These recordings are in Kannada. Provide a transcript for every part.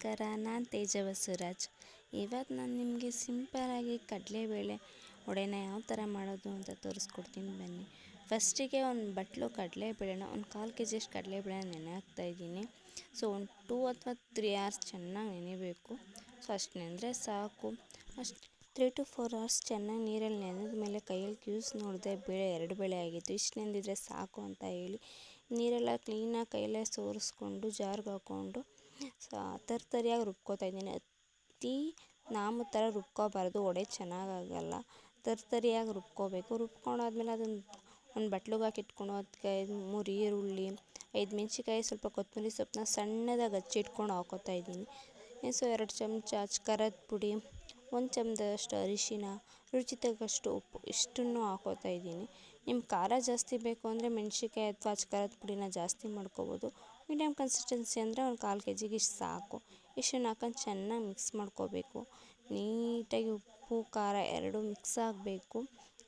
ನಮಸ್ಕಾರ ನಾನು ತೇಜ ಬಸವರಾಜ್ ಇವತ್ತು ನಾನು ನಿಮಗೆ ಸಿಂಪಲಾಗಿ ಕಡಲೆಬೇಳೆ ಒಡೆನ ಯಾವ ಥರ ಮಾಡೋದು ಅಂತ ತೋರಿಸ್ಕೊಡ್ತೀನಿ ಬನ್ನಿ. ಫಸ್ಟಿಗೆ ಒಂದು ಬಟ್ಲು ಕಡಲೆಬೇಳೆನ ಒಂದು ಕಾಲು ಕೆ ಜಿಯಷ್ಟು ಕಡಲೆಬೇಳೆನ ನೆನೆ ಹಾಕ್ತಾಯಿದ್ದೀನಿ ಸೊ ಒಂದು ಟೂ ಅಥವಾ ತ್ರೀ ಅವರ್ಸ್ ಚೆನ್ನಾಗಿ ನೆನೆಬೇಕು. ಸೊ ಅಷ್ಟು ನೆನೆದ್ರೆ ಸಾಕು. ಅಷ್ಟು ತ್ರೀ ಟು ಫೋರ್ ಅವರ್ಸ್ ಚೆನ್ನಾಗಿ ನೀರಲ್ಲಿ ನೆನೆದ ಮೇಲೆ ಕೈಯಲ್ಲಿ ಕ್ಯೂಸ್ ನೋಡಿದೆ ಬೇಳೆ, ಎರಡು ಬೇಳೆ ಆಗಿತ್ತು. ಇಷ್ಟು ನೆಂದಿದ್ರೆ ಸಾಕು ಅಂತ ಹೇಳಿ ನೀರೆಲ್ಲ ಕ್ಲೀನಾಗಿ ಕೈಯಲ್ಲೇ ಸೋರಿಸ್ಕೊಂಡು, ಜಾರ್ಗೆ ಹಾಕ್ಕೊಂಡು ತರ್ತರಿಯಾಗಿ ರುಬ್ಕೊತಾ ಇದ್ದೀನಿ. ಅತಿ ನಾಮು ಥರ ರುಬ್ಕೋಬಾರ್ದು ವಡೆ ಚೆನ್ನಾಗಾಗಲ್ಲ. ತರ್ತರಿಯಾಗಿ ರುಬ್ಕೊಬೇಕು. ರುಬ್ಕೊಂಡಾದ್ಮೇಲೆ ಅದನ್ನು ಒಂದು ಬಟ್ಲಿಗೆ ಹಾಕಿ ಇಟ್ಕೊಂಡು ಅದಕ್ಕೆ ಮೂರು ಈರುಳ್ಳಿ, ಐದು ಮೆಣಸಿನ್ಕಾಯಿ, ಸ್ವಲ್ಪ ಕೊತ್ತಂಬರಿ ಸೊಪ್ಪನ್ನ ಸಣ್ಣದಾಗಿ ಹೆಚ್ಚಿಟ್ಕೊಂಡು ಹಾಕ್ಕೋತಾ ಇದ್ದೀನಿ. ಸೊ, ಎರಡು ಚಮಚ ಖಾರದ ಪುಡಿ, ಒಂದು ಚಮಚದಷ್ಟು ಅರಿಶಿನ ರುಚಿ ತಕ್ಕಷ್ಟು ಉಪ್ಪು, ಇಷ್ಟನ್ನು ಹಾಕ್ಕೋತಾ ಇದ್ದೀನಿ. ನಿಮ್ಗೆ ಖಾರ ಜಾಸ್ತಿ ಬೇಕು ಅಂದರೆ ಮೆಣ್ಸಿನ್ಕಾಯಿ ಅಥವಾ ಖಾರದ ಪುಡಿನ ಜಾಸ್ತಿ ಮಾಡ್ಕೋಬೋದು. ಮೀಡಿಯಮ್ ಕನ್ಸಿಸ್ಟೆನ್ಸಿ ಅಂದರೆ ಒಂದು ಕಾಲು ಕೆ ಜಿಗೆ ಇಷ್ಟು ಸಾಕು. ಇಷ್ಟನ್ನು ಹಾಕೊಂಡು ಚೆನ್ನಾಗಿ ಮಿಕ್ಸ್ ಮಾಡ್ಕೋಬೇಕು. ನೀಟಾಗಿ ಉಪ್ಪು, ಖಾರ ಎರಡೂ ಮಿಕ್ಸ್ ಆಗಬೇಕು.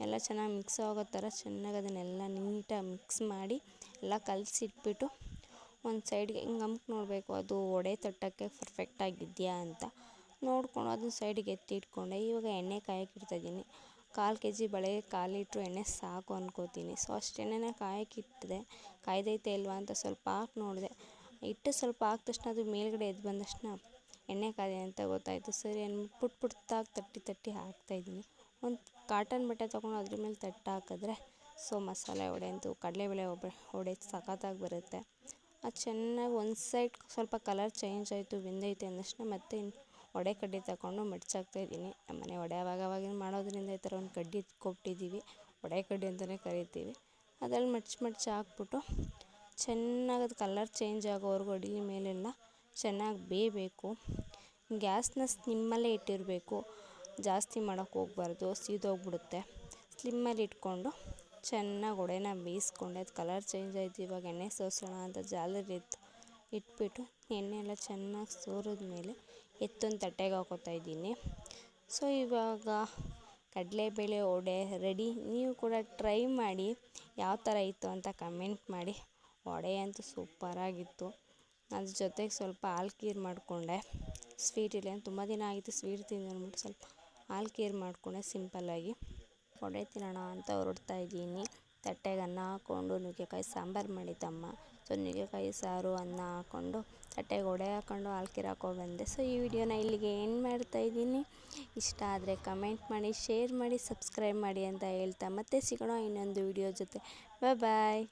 ಎಲ್ಲ ಚೆನ್ನಾಗಿ ಮಿಕ್ಸ್ ಆಗೋ ಥರ ಚೆನ್ನಾಗಿ ಅದನ್ನೆಲ್ಲ ನೀಟಾಗಿ ಮಿಕ್ಸ್ ಮಾಡಿ ಎಲ್ಲ ಕಲಸಿಟ್ಬಿಟ್ಟು ಒಂದು ಸೈಡ್ಗೆ ಹಿಂಗೆ ಹಂಪ್ ನೋಡಬೇಕು, ಅದು ಒಡೆ ತಟ್ಟಕ್ಕೆ ಪರ್ಫೆಕ್ಟಾಗಿದೆಯಾ ಅಂತ. ನೋಡಿಕೊಂಡು ಅದನ್ನ ಸೈಡಿಗೆ ಎತ್ತಿ ಇಟ್ಕೊಂಡೆ. ಇವಾಗ ಎಣ್ಣೆ ಕಾಯಕ್ಕೆ ಇಡ್ತಾಯಿದ್ದೀನಿ ಕಾಲು ಕೆ ಜಿ ಬಳೆ ಕಾಲು ಲೀಟ್ರ್ ಎಣ್ಣೆ ಸಾಕು ಅಂದ್ಕೋತೀನಿ ಸೊ, ಅಷ್ಟು ಎಣ್ಣೆನ ಕಾಯಕ್ಕೆ ಇಟ್ಟಿದೆ. ಕಾಯ್ದೈತೆ ಇಲ್ವಾ ಅಂತ ಸ್ವಲ್ಪ ಹಾಕಿ ನೋಡಿದೆ. ಇಟ್ಟು ಸ್ವಲ್ಪ ಹಾಕಿದ ತಕ್ಷಣ ಅದು ಮೇಲುಗಡೆ ಎದ್ದು ಬಂದ ತಕ್ಷಣ ಎಣ್ಣೆ ಕಾದಿದೆ ಅಂತ ಗೊತ್ತಾಯಿತು. ಸರಿ ಅಂದ್ಬಿಟ್ಟು ಪುಟ್ ಪುಟ್ದಾಗಿ ತಟ್ಟಿ ತಟ್ಟಿ ಹಾಕ್ತಾಯಿದ್ದೀನಿ ಒಂದು ಕಾಟನ್ ಬಟ್ಟೆ ತೊಗೊಂಡು ಅದ್ರ ಮೇಲೆ ತಟ್ಟು ಹಾಕಿದ್ರೆ ಸೊ, ಮಸಾಲೆ ವಡೆ ಅಂತೂ ಕಡಲೆಬೇಳೆ ಒಬ್ಬ ಸಖತ್ತಾಗಿ ಬರುತ್ತೆ. ಅದು ಚೆನ್ನಾಗಿ ಒಂದು ಸೈಡ್ ಸ್ವಲ್ಪ ಕಲರ್ ಚೇಂಜ್ ಆಯಿತು, ಬೆಂದೈತೆ ತಕ್ಷಣ ಮತ್ತೆ ವಡೆ ಕಡ್ಡಿ ತಗೊಂಡು ಮಡ್ಚಾಕ್ತಾಯಿದ್ದೀನಿ ನಮ್ಮನೆ ವಡೆ ಅವಾಗವಾಗ ಮಾಡೋದ್ರಿಂದ ಈ ಥರ ಒಂದು ಕಡ್ಡಿ ಕೊಟ್ಟಿದ್ದೀವಿ. ವಡೆ ಕಡ್ಡಿ ಅಂತಲೇ ಕರಿತೀವಿ. ಅದ್ರಲ್ಲಿ ಮಡ್ಚಿ ಮಡ್ಚಿ ಹಾಕ್ಬಿಟ್ಟು ಚೆನ್ನಾಗಿ ಅದು ಕಲರ್ ಚೇಂಜ್ ಆಗೋವರೆಗೂ ಅಡುಗೆ ಮೇಲೆಲ್ಲ ಚೆನ್ನಾಗಿ ಬೇಯಬೇಕು. ಗ್ಯಾಸ್ನ ಸ್ಲಿಮ್ಮಲ್ಲೇ ಇಟ್ಟಿರಬೇಕು. ಜಾಸ್ತಿ ಮಾಡೋಕ್ಕೆ ಹೋಗ್ಬಾರ್ದು. ಸೀದೋಗ್ಬಿಡುತ್ತೆ. ಸ್ಲಿಮ್ಮಲ್ಲಿ ಇಟ್ಕೊಂಡು ಚೆನ್ನಾಗಿ ಒಡೆನ ಬೇಯಿಸ್ಕೊಂಡೆ ಅದು ಕಲರ್ ಚೇಂಜ್ ಆಯಿತು ಇವಾಗ ಎಣ್ಣೆ ಸೋಸೋಣ ಅಂತ ಜಾಲರಿ ಇತ್ತು ಇಟ್ಬಿಟ್ಟು ಎಣ್ಣೆ ಎಲ್ಲ ಚೆನ್ನಾಗಿ ಸೋರಿದ್ಮೇಲೆ ಎತ್ತೊಂದು ತಟ್ಟೆಗೆ ಹಾಕ್ಕೋತಾ ಇದ್ದೀನಿ. ಸೊ ಇವಾಗ ಕಡಲೆಬೇಳೆ ವಡೆ ರೆಡಿ ನೀವು ಕೂಡ ಟ್ರೈ ಮಾಡಿ ಯಾವ ಥರ ಇತ್ತು ಅಂತ ಕಮೆಂಟ್ ಮಾಡಿ. ವಡೆ ಅಂತೂ ಸೂಪರಾಗಿತ್ತು ಅದ್ರ ಜೊತೆಗೆ ಸ್ವಲ್ಪ ಹಾಲು ಖೀರ್ ಮಾಡಿಕೊಂಡೆ. ಸ್ವೀಟ್ ಇಲ್ಲ ತುಂಬ ದಿನ ಆಗಿತ್ತು ಸ್ವೀಟ್ ತಿಂದ್ಬಿಟ್ಟು ಸ್ವಲ್ಪ ಹಾಲು ಖೀರ್ ಮಾಡಿಕೊಂಡೆ ಸಿಂಪಲ್ಲಾಗಿ ವಡೆ ತಿನ್ನೋಣ ಅಂತ ಹೊರಡ್ತಾ ಇದ್ದೀನಿ. ತಟ್ಟೆಗೆ ಅನ್ನ ಹಾಕ್ಕೊಂಡು ನುಗ್ಗೆಕಾಯಿ ಸಾಂಬಾರು ಮಾಡಿದ್ದಮ್ಮ. ಸೊ, ನುಗ್ಗೆಕಾಯಿ ಸಾರು, ಅನ್ನ ಹಾಕ್ಕೊಂಡು ತಟ್ಟೆಗೆ ಒಡೆ ಹಾಕ್ಕೊಂಡು ಹಾಲು ಖೀರ್ ಹಾಕ್ಕೊಂಡ್ಬಂದೆ ಸೊ, ಈ ವಿಡಿಯೋನ ಇಲ್ಲಿಗೆ ಎಂಡ್ ಮಾಡ್ತಾಯಿದ್ದೀನಿ ಇಷ್ಟ ಆದರೆ ಕಮೆಂಟ್ ಮಾಡಿ ಶೇರ್ ಮಾಡಿ ಸಬ್ಸ್ಕ್ರೈಬ್ ಮಾಡಿ ಅಂತ ಹೇಳ್ತಾ ಮತ್ತೆ ಸಿಗೋಣ ಇನ್ನೊಂದು ವಿಡಿಯೋ ಜೊತೆ. ಬಾಯ್ ಬಾಯ್